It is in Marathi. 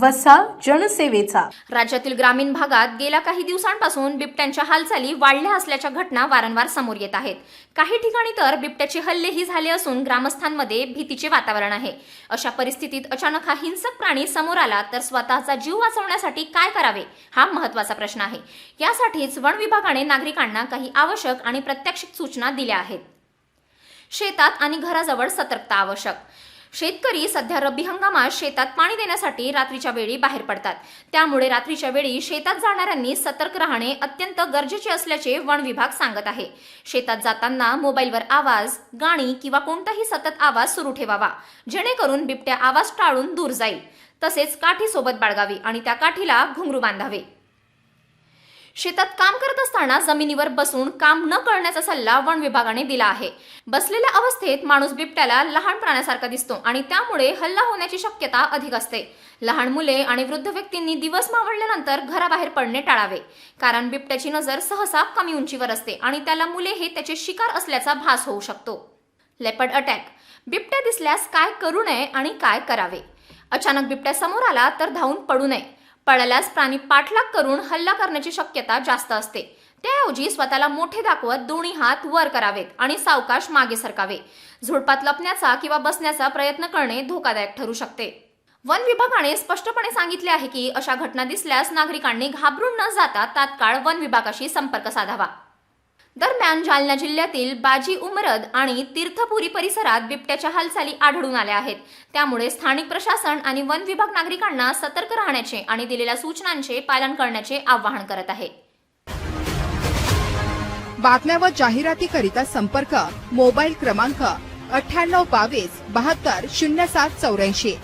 वसा जनसेवेचा. राज्यातील ग्रामीण भागात गेल्या काही दिवसांपासून बिबट्यांच्या हालचाली वाढल्या असल्याच्या घटना वारंवार समोर येत आहेत. काही ठिकाणी तर बिबट्याचे हल्लेही झाले असून ग्रामस्थांमध्ये भीतीचे वातावरण आहे. अशा परिस्थितीत अचानक हा हिंसक प्राणी समोर आला तर स्वतःचा जीव वाचवण्यासाठी काय करावे हा महत्त्वाचा प्रश्न आहे. यासाठीच वन विभागाने नागरिकांना काही आवश्यक आणि प्रत्यक्षिक सूचना दिल्या आहेत. शेतात आणि घराजवळ सतर्कता आवश्यक. शेतकरी सध्या रब्बी हंगामात शेतात पाणी देण्यासाठी रात्रीच्या वेळी बाहेर पडतात. त्यामुळे रात्रीच्या वेळी शेतात जाणाऱ्यांनी सतर्क राहणे अत्यंत गरजेचे असल्याचे वन विभाग सांगत आहे. शेतात जाताना मोबाईलवर आवाज गाणी किंवा कोणताही सतत आवाज सुरू ठेवावा जेणेकरून बिबट्या आवाज टाळून दूर जाईल. तसेच काठी सोबत बाळगावी आणि त्या काठीला घुंगरू बांधावे. शेतात काम करत असताना जमिनीवर बसून काम न करण्याचा सल्ला वन विभागाने दिला आहे. बसलेल्या अवस्थेत माणूस बिबट्याला लहान प्राण्यासारखा दिसतो आणि त्यामुळे हल्ला होण्याची शक्यता अधिक असते. लहान मुले आणि वृद्ध व्यक्तींनी दिवस मावळल्यानंतर घराबाहेर पडणे टाळावे. कारण बिबट्याची नजर सहसा कमी उंचीवर असते आणि त्याला मुले हे त्याचे शिकार असल्याचा भास होऊ शकतो. Leopard attack. बिबट्या दिसल्यास काय करू नये आणि काय करावे? अचानक बिबट्या समोर आला तर धावून पडू नये. पळाल्यास प्राणी पाठलाग करून हल्ला करण्याची शक्यता जास्त असते. त्याऐवजी स्वतःला मोठे दाखवत दोन्ही हात वर करावेत आणि सावकाश मागे सरकावे. झुडपात लपण्याचा किंवा बसण्याचा प्रयत्न करणे धोकादायक ठरू शकते. वन विभागाने स्पष्टपणे सांगितले आहे की अशा घटना दिसल्यास नागरिकांनी घाबरून न जाता तात्काळ वन विभागाशी संपर्क साधावा. दरम्यान जालना जिल्ह्यातील बाजी उमरद आणि तीर्थपुरी परिसरात बिबट्याच्या हालचाली आढळून आल्या आहेत. त्यामुळे स्थानिक प्रशासन आणि वन विभाग नागरिकांना सतर्क राहण्याचे आणि दिलेल्या सूचनांचे पालन करण्याचे आवाहन करत आहे. बातम्या व जाहिरातीकरिता संपर्क मोबाईल क्रमांक अठ्ठ्याण्णव बावीस बहात्तर शून्य सात चौऱ्याऐंशी.